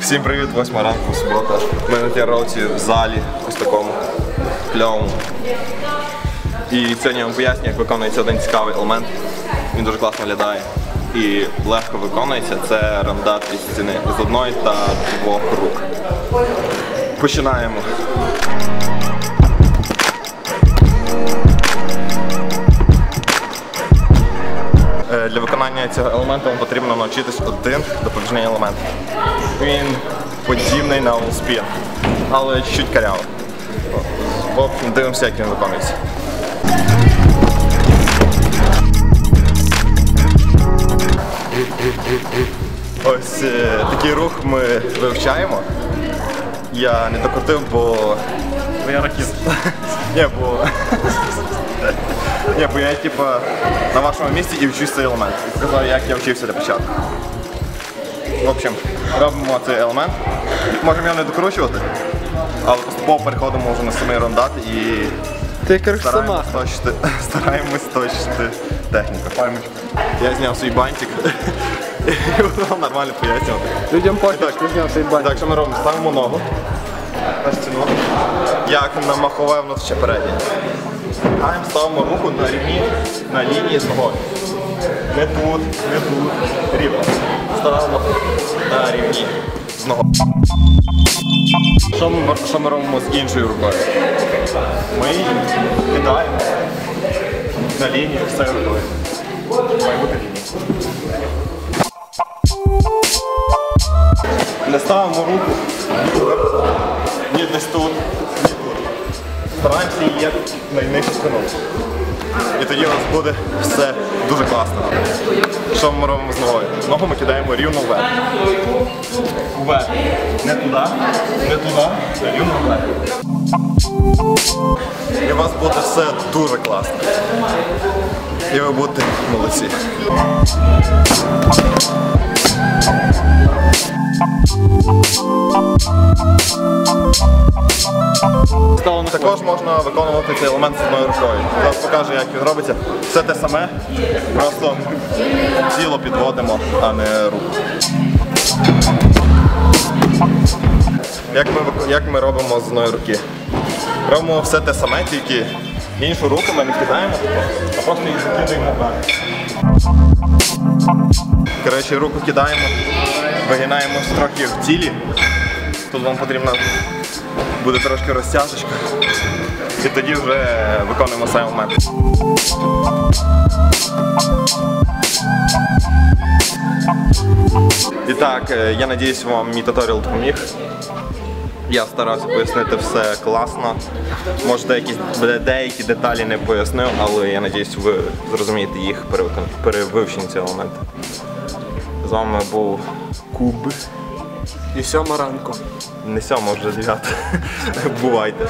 Всім привіт, восьма ранку, субота. Ми на тіроці в залі, ось такому кльовому. І сьогодні я вам поясню, як виконується один цікавий елемент. Він дуже класно виглядає і легко виконується. Це рандат із стіни з одної та двох рук. Починаємо. Виконання цього елементу вам потрібно навчитись один допоміжний елемент. Він подібний на олспін, але чуть-чуть дивимося, як він виконується. Ось е, такий рух ми вивчаємо. Я не докрутив, бо. Бо я ракіст. Ні, бо. Ні, бо я типа на вашому місці і вчусь цей елемент. І показав, як я вчився для початку. В общем, робимо цей елемент. Можемо його не докручувати, але поступово переходимо вже на самий рондат і Ти як стараємось точити, стараємось точити техніку. Я зняв свій бантик і воно нормально пояснювати. Людям пофіг, Так. що зняв цей бань. Так, що ми робимо? Ставимо ногу на стіну, як на махове внутрішнє переднє. Гаємо, ставимо руку на рівні, на лінії з ногою. Не тут, не тут, рівно. Ставимо на рівні з ногою. Що ми, що ми робимо з іншою рукою? Ми кидаємо на лінію цією рукою. Має бути лінія. Не ставимо руку. Ні десь тут, ні тут. Стараємося її як найнижче спиною. І тоді у нас буде все дуже класно. Що ми робимо з ногою? Ногу ми кидаємо рівно вверх. Вверх. Не туди, не туди, рівно вверх. І у вас буде все дуже класно. І ви будете молодці. Також можна виконувати цей елемент з одною рукою. Зараз покажу, як він робиться. Все те саме, просто тіло підводимо, а не руку. Як ми, як ми робимо з одної руки? Робимо все те саме, тільки іншу руку ми не кидаємо, а просто її закидаємо вверх. Коротше, руку кидаємо, вигинаємо трохи в тілі. Тут вам потрібна буде трошки розтяжечка. І тоді вже виконуємо сам елемент. І так, е, я надіюсь, вам мій туторіал допоміг. Я старався пояснити все класно. Може, деякі, деякі деталі не пояснив, але я надіюсь, ви зрозумієте їх при цього елементу. З вами був Куб. І сьома ранку. Не сьома, вже дев'ята. Бувайте.